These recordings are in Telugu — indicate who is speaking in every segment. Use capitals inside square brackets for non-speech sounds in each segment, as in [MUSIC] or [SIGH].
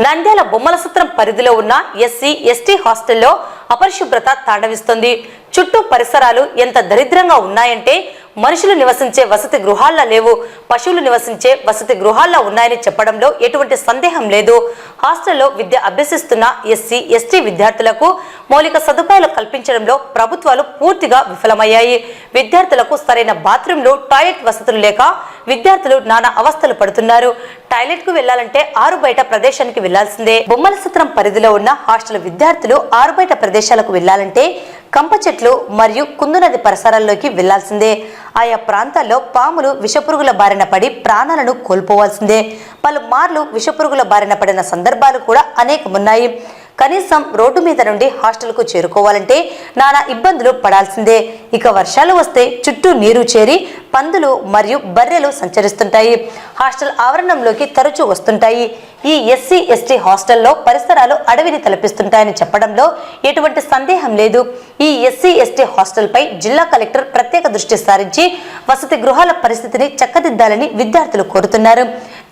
Speaker 1: నంద్యాల బొమ్మల సత్రం పరిధిలో ఉన్న ఎస్సీ ఎస్టీ హాస్టల్లో అపరిశుభ్రత తాండవిస్తుంది. చుట్టూ పరిసరాలు ఎంత దరిద్రంగా ఉన్నాయంటే మనుషులు నివసించే వసతి గృహాల్లో లేవు. పశువులు నివసించే వసతి గృహాల్లో ఉన్నాయని చెప్పడంలో ఎటువంటి సందేహం లేదు. హాస్టల్లో విద్య అభ్యసిస్తున్న ఎస్సీ ఎస్టీ విద్యార్థులకు మౌలిక సదుపాయాలు కల్పించడంలో ప్రభుత్వాలు పూర్తిగా విఫలమయ్యాయి. విద్యార్థులకు సరైన బాత్రూంలు టాయిలెట్ వసతులు లేక విద్యార్థులు నానా అవస్థలు పడుతున్నారు. టాయిలెట్కు వెళ్ళాలంటే ఆరు బయట ప్రదేశానికి వెళ్ళాల్సిందే బొమ్మల సత్రం పరిధిలో ఉన్న హాస్టల్ విద్యార్థులు ఆరు బయట ప్రదేశాలకు వెళ్ళాలంటే కంప చెట్లు మరియు కుందు నది పరిసరాల్లోకి వెళ్ళాల్సిందే ఆయా ప్రాంతాల్లో పాములు విషపురుగుల బారిన పడి ప్రాణాలను కోల్పోవాల్సిందే. పలుమార్లు విషపురుగుల బారిన పడిన సందర్భాలు కూడా అనేకమున్నాయి. కనీసం రోడ్డు మీద నుండి హాస్టల్కు చేరుకోవాలంటే నానా ఇబ్బందులు పడాల్సిందే. ఇక వర్షాలు వస్తే చుట్టూ నీరు చేరి పందులు మరియు బర్రెలు సంచరిస్తుంటాయి. హాస్టల్ ఆవరణంలోకి తరచూ వస్తుంటాయి. ఈ ఎస్సీ ఎస్టీ హాస్టల్లో పరిసరాలు అడవిని తలపిస్తుంటాయని చెప్పడంలో ఎటువంటి సందేహం లేదు. ఈ ఎస్సీ ఎస్టీ హాస్టల్పై జిల్లా కలెక్టర్ ప్రత్యేక దృష్టి సారించి వసతి గృహాల పరిస్థితిని చక్కదిద్దాలని విద్యార్థులు కోరుతున్నారు.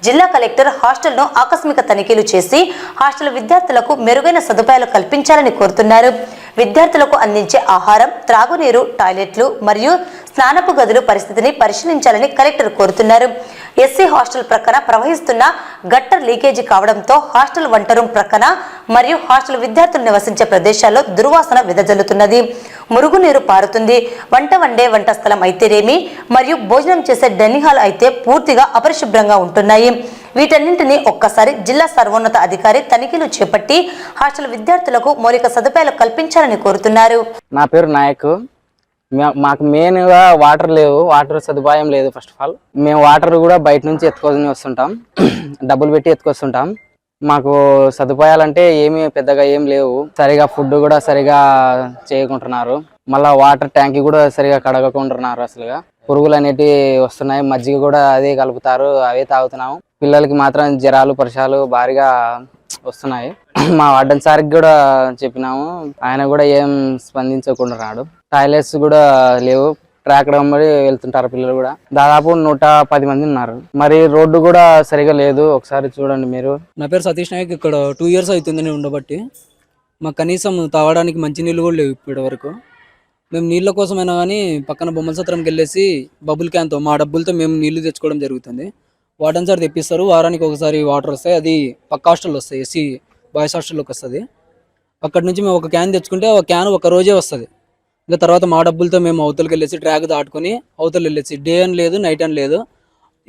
Speaker 1: జిల్లా కలెక్టర్ హాస్టల్ను ఆకస్మిక తనిఖీలు చేసి హాస్టల్ విద్యార్థులకు మెరుగైన సదుపాయాలు కల్పించాలని కోరుతున్నారు. విద్యార్థులకు అందించే ఆహారం త్రాగునీరు టాయిలెట్లు మరియు స్నానపు గదులు పరిస్థితిని పరిశీలించాలని కలెక్టర్ కోరుతున్నారు. ఎస్సీ హాస్టల్ ప్రక్కన ప్రవహిస్తున్న గట్టర్ లీకేజీ కావడంతో హాస్టల్ వంటరూం ప్రక్కన మరియు హాస్టల్ విద్యార్థులు నివసించే ప్రదేశాల్లో దుర్వాసన వెదజల్లుతున్నది. మురుగునీరు పారుతుంది. వంట వండే వంట స్థలం అయితేనేమి? మరియు భోజనం చేసే డైనింగ్ హాల్ అయితే పూర్తిగా అపరిశుభ్రంగా ఉంటున్నాయి. వీటన్నింటినీ ఒక్కసారి జిల్లా సర్వోన్నత అధికారి తనిఖీలు చేపట్టి హాస్టల్ విద్యార్థులకు మౌలిక సదుపాయాలు కల్పించాలని కోరుతున్నారు.
Speaker 2: నా పేరు నాయక్. మా- మాకు మెయిన్గా వాటర్ లేవు. వాటర్ సదుపాయం లేదు ఫస్ట్ ఆఫ్ ఆల్. మేము వాటర్ కూడా బయట నుంచి ఎత్తుకొని వస్తుంటాం. [CLEARS THROAT] డబ్బులు పెట్టి ఎత్తుకొస్తుంటాం. మాకు సదుపాయాలంటే ఏమి పెద్దగా ఏం లేవు. సరిగా ఫుడ్ కూడా సరిగా చేయకుంటున్నారు. మళ్ళా వాటర్ ట్యాంక్ కూడా సరిగా కడగకుంటున్నారు అసలుగా. పురుగులు అనేటివి వస్తున్నాయి. మజ్జిగ కూడా అదే కలుపుతారు. అవే తాగుతున్నాము. పిల్లలకి మాత్రం జ్వరాలు పరిశాలు భారీగా వస్తున్నాయి. [CLEARS THROAT] మా వార్డెన్ సార్కి కూడా చెప్పినాము. ఆయన కూడా ఏం స్పందించకుండా టాయిలెట్స్ కూడా లేవు. ట్రాక్ మరి వెళ్తుంటారు పిల్లలు కూడా. దాదాపు నూట పది మంది ఉన్నారు. మరి రోడ్డు కూడా సరిగా లేదు. ఒకసారి చూడండి మీరు.
Speaker 3: నా పేరు సతీష్ నాయక్. ఇక్కడ టూ ఇయర్స్ అవుతుంది నేను ఉండబట్టి మాకు కనీసం తాగడానికి మంచి నీళ్ళు కూడా లేవు ఇప్పటి వరకు. మేము నీళ్ళ కోసమైనా కానీ పక్కన బొమ్మల సత్రంకి వెళ్ళేసి బబుల్ క్యాన్తో మా డబ్బులతో మేము నీళ్ళు తెచ్చుకోవడం జరుగుతుంది. వాటర్ సార్ తెప్పిస్తారు. వారానికి ఒకసారి వాటర్ వస్తాయి. అది పక్క హాస్టల్ వస్తాయి. ఎస్సీ బాయ్స్ హాస్టల్లోకి వస్తుంది. అక్కడ నుంచి మేము ఒక క్యాన్ తెచ్చుకుంటే ఒక క్యాన్ ఒక రోజే వస్తుంది. ఇంకా తర్వాత మా డబ్బులతో మేము అవతలకి వెళ్ళేసి ట్రాక్ దాటుకొని అవతలు వెళ్ళేసి డే అని లేదు నైట్ అని లేదు.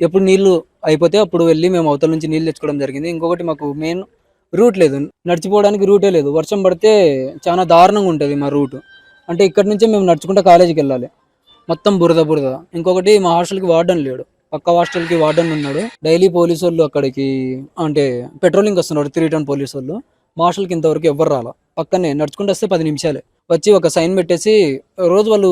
Speaker 3: ఎప్పుడు నీళ్ళు అయిపోతే అప్పుడు వెళ్ళి మేము అవతల నుంచి నీళ్ళు తెచ్చుకోవడం జరిగింది. ఇంకొకటి మాకు మెయిన్ రూట్ లేదు. నడిచిపోవడానికి రూటే లేదు. వర్షం పడితే చాలా దారుణంగా ఉంటుంది మా రూట్. అంటే ఇక్కడ నుంచే మేము నడుచుకుంటే కాలేజీకి వెళ్ళాలి. మొత్తం బురద బురద. ఇంకొకటి మా హాస్టల్కి వార్డన్ లేడు. పక్క హాస్టల్కి వార్డన్ ఉన్నాడు. డైలీ పోలీసు వాళ్ళు అక్కడికి అంటే పెట్రోలింగ్ వస్తున్నారు త్రీ టన్ పోలీసు వాళ్ళు. మా హాస్టల్కి ఇంతవరకు ఎవ్వరు రాలా. పక్కనే నడుచుకుంటే వస్తే పది నిమిషాలే. వచ్చి ఒక సైన్ పెట్టేసి రోజు వాళ్ళు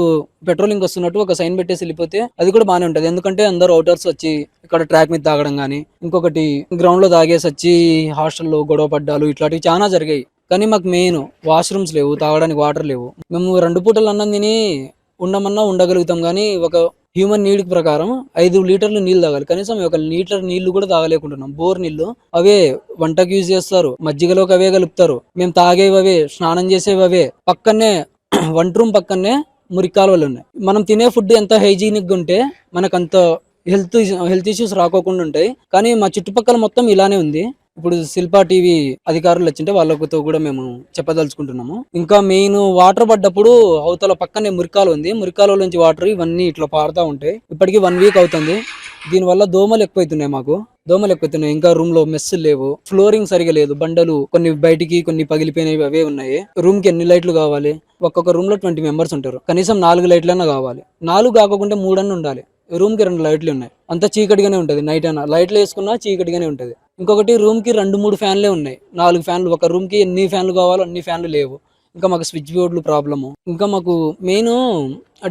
Speaker 3: పెట్రోలింగ్ వస్తున్నట్టు ఒక సైన్ పెట్టేసి వెళ్ళిపోతే అది కూడా బాగానే ఉంటుంది. ఎందుకంటే అందరు అవుటర్స్ వచ్చి ఇక్కడ ట్రాక్ మీద తాగడం కానీ ఇంకొకటి గ్రౌండ్లో తాగేసి వచ్చి హాస్టల్లో గొడవ పడ్డాలు ఇట్లాంటివి చాలా జరిగాయి. కానీ మాకు మెయిన్ వాష్రూమ్స్ లేవు తాగడానికి వాటర్ లేవు. మేము రెండు పూటలు అన్నం తిని ఉండమన్నా ఉండగలుగుతాం కానీ ఒక హ్యూమన్ నీడ్ ప్రకారం ఐదు లీటర్లు నీళ్ళు తాగాలి. కనీసం ఒక లీటర్ నీళ్ళు కూడా తాగలేకుంటున్నాం. బోర్ నీళ్ళు అవే వంటకు యూజ్ చేస్తారు. మజ్జిగలోకి అవే కలుపుతారు. మేము తాగేవి అవే స్నానం చేసేవి అవే పక్కనే [CLEARS THROAT] వంట రూమ్ పక్కనే మురికి కాలువలు ఉన్నాయి. మనం తినే ఫుడ్ ఎంత హైజీనిక్గా ఉంటే మనకు అంత హెల్త్ హెల్త్ ఇష్యూస్ రాకోకుండా ఉంటాయి. కానీ మా చుట్టుపక్కల మొత్తం ఇలానే ఉంది. ఇప్పుడు శిల్పా టీవీ అధికారులు వచ్చింటే వాళ్ళతో కూడా మేము చెప్పదలుచుకుంటున్నాము. ఇంకా మెయిన్ వాటర్ పడ్డప్పుడు అవతల పక్కనే మురికాలు ఉంది. మురికాల నుంచి వాటర్ ఇవన్నీ ఇట్లా పారుతా ఉంటాయి ఇప్పటికీ వన్ వీక్ అవుతుంది. దీనివల్ల దోమలు ఎక్కువైతున్నాయి మాకు. దోమలు ఎక్కువైతున్నాయి. ఇంకా రూమ్లో మెస్ లేవు. ఫ్లోరింగ్ సరిగా లేదు. బండలు కొన్ని బయటికి కొన్ని పగిలిపోయినవి అవే ఉన్నాయి. రూమ్కి ఎన్ని లైట్లు కావాలి? ఒక్కొక్క రూమ్లో ట్వంటీ మెంబర్స్ ఉంటారు. కనీసం నాలుగు లైట్లన్నా కావాలి. నాలుగు కాకుండా మూడన్నా ఉండాలి. రూమ్కి రెండు లైట్లు ఉన్నాయి. అంతా చీకటిగానే ఉంటది. నైట్ అయినా లైట్లు వేసుకున్నా చీకటిగానే ఉంటది. ఇంకొకటి రూమ్కి రెండు మూడు ఫ్యాన్లే ఉన్నాయి. నాలుగు ఫ్యాన్లు. ఒక రూమ్కి ఎన్ని ఫ్యాన్లు కావాలో అన్ని ఫ్యాన్లు లేవు. ఇంకా మాకు స్విచ్ బోర్డులు ప్రాబ్లము. ఇంకా మాకు మెయిన్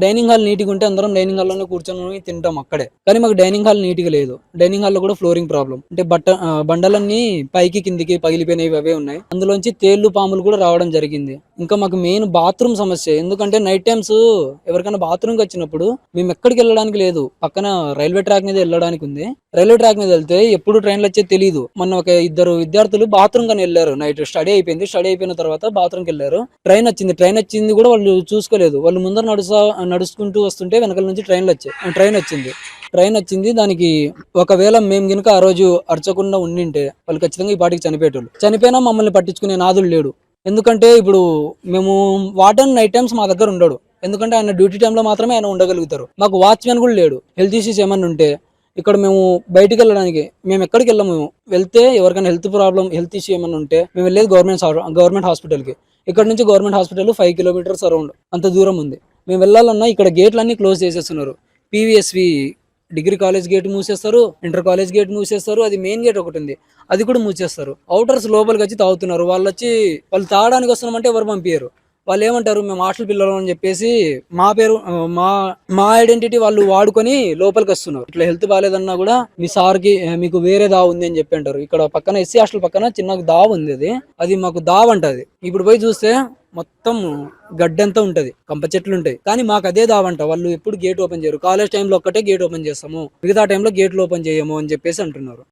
Speaker 3: డైనింగ్ హాల్ నీట్గా ఉంటే అందరం డైనింగ్ హాల్లోనే కూర్చొని తింటాం అక్కడే. కానీ మాకు డైనింగ్ హాల్ నీట్గా లేదు. డైనింగ్ హాల్లో కూడా ఫ్లోరింగ్ ప్రాబ్లం. అంటే బట్ట బండలన్నీ పైకి కిందికి పగిలిపోయినవి అవే ఉన్నాయి. అందులోంచి తేళ్ళు పాములు కూడా రావడం జరిగింది. ఇంకా మాకు మెయిన్ బాత్రూమ్ సమస్య. ఎందుకంటే నైట్ టైమ్స్ ఎవరికైనా బాత్రూమ్కి వచ్చినప్పుడు మేము ఎక్కడికి వెళ్ళడానికి లేదు. పక్కన రైల్వే ట్రాక్ మీద వెళ్ళడానికి ఉంది. రైల్వే ట్రాక్ మీద వెళ్తే ఎప్పుడు ట్రైన్లు వచ్చేది తెలియదు మొన్న ఒక ఇద్దరు విద్యార్థులు బాత్రూమ్ కానీ వెళ్ళారు. నైట్ స్టడీ అయిపోయింది. స్టడీ అయిపోయిన తర్వాత బాత్రూమ్కి వెళ్ళారు. ట్రైన్ వచ్చింది. ట్రైన్ వచ్చింది కూడా వాళ్ళు చూసుకోలేదు. వాళ్ళు ముందర నడుస్తా నడుచుకుంటూ వస్తుంటే వెనకాల నుంచి ట్రైన్లు వచ్చాయి. ట్రైన్ వచ్చింది. ట్రైన్ వచ్చింది. దానికి ఒకవేళ మేము గినక ఆ రోజు అరచకుండా ఉండింటే వాళ్ళు ఖచ్చితంగా ఈ పాటికి చనిపోయేటోళ్ళు. చనిపోయినా మమ్మల్ని పట్టించుకునే నాదులు లేడు. ఎందుకంటే ఇప్పుడు మేము వాటర్ నైట్ టైమ్స్ మా దగ్గర ఉండడు. ఎందుకంటే ఆయన డ్యూటీ టైంలో మాత్రమే ఆయన ఉండగలుగుతారు. మాకు వాచ్మెన్ కూడా లేడు. హెల్త్ ఇష్యూస్ ఏమన్నా ఉంటే ఇక్కడ మేము బయటికి వెళ్ళడానికి మేము ఎక్కడికి వెళ్ళము. వెళ్తే ఎవరికైనా హెల్త్ ప్రాబ్లం హెల్త్ ఇష్యూ ఏమైనా ఉంటే మేము వెళ్ళేది గవర్నమెంట్ గవర్నమెంట్ హాస్పిటల్కి ఇక్కడ నుంచి government hospital five kilometres around అంత దూరం ఉంది. మేము వెళ్ళాలన్నా ఇక్కడ గేట్లు అన్ని క్లోజ్ చేసేస్తున్నారు. పీవీఎస్వి డిగ్రీ కాలేజ్ గేట్ మూసేస్తారు ఇంటర్ కాలేజ్ గేట్ మూసేస్తారు అది మెయిన్ గేట్ ఒకటి ఉంది. అది కూడా మూసేస్తారు. అవుటర్స్ లోపలికి వచ్చి తాగుతున్నారు. వాళ్ళు వచ్చి వాళ్ళు తాగడానికి వస్తున్నామంటే ఎవరు పంపించారు వాళ్ళు ఏమంటారు మేము హాస్టల్ పిల్లలు అని చెప్పేసి మా పేరు మా మా ఐడెంటిటీ వాళ్ళు వాడుకొని లోపలికి వస్తున్నారు. ఇట్లా హెల్త్ బాగాలేదన్నా కూడా మీ సార్కి మీకు వేరే దావ ఉంది అని చెప్పి అంటారు. ఇక్కడ పక్కన ఎస్సీ హాస్టల్ పక్కన చిన్న దావ ఉంది అది. అది మాకు దావ అంటది ఇప్పుడు పోయి చూస్తే మొత్తం గడ్డంతా ఉంటది కంప చెట్లు ఉంటాయి కానీ మాకు అదే దావంట వాళ్ళు ఎప్పుడు గేట్ ఓపెన్ చేయరు. కాలేజ్ టైంలో ఒక్కటే గేట్ ఓపెన్ చేస్తాము. మిగతా టైంలో గేట్లు ఓపెన్ చేయము అని చెప్పేసి అంటున్నారు.